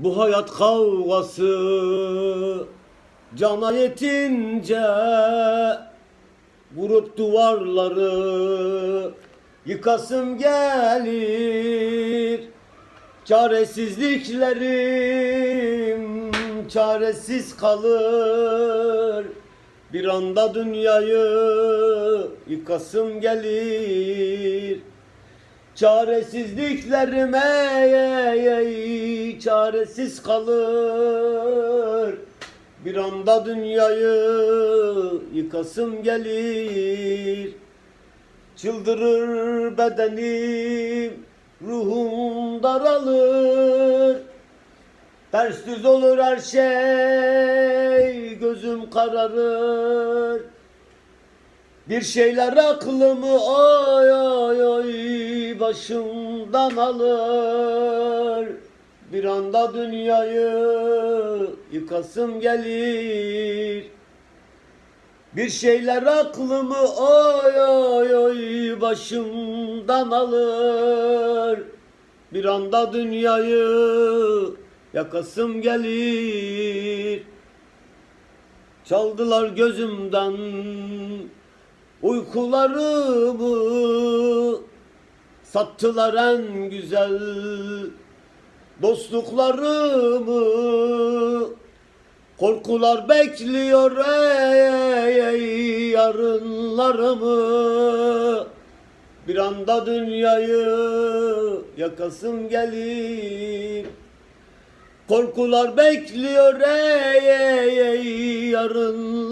Bu hayat kavgası cana yetince vurup duvarları yıkasım gelir. Çaresizliklerim çaresiz kalır. Bir anda dünyayı yıkasım gelir Çaresizliklerim ey, ey, çaresiz kalır. Bir anda dünyayı yıkasım gelir. Çıldırır bedenim, ruhum daralır. Ters düz olur her şey, gözüm kararır. Bir şeyler aklımı ay başımdan alır. Bir anda dünyayı yıkasım gelir. Bir şeyler aklımı ay ay ay başımdan alır. Bir anda dünyayı yakasım gelir. Çaldılar gözümden uykularımı Sattılar en güzel dostluklarımı. Korkular bekliyor ey, ey yarınlarımı. Bir anda dünyayı yakasım gelir Korkular bekliyor ey ey ey yarın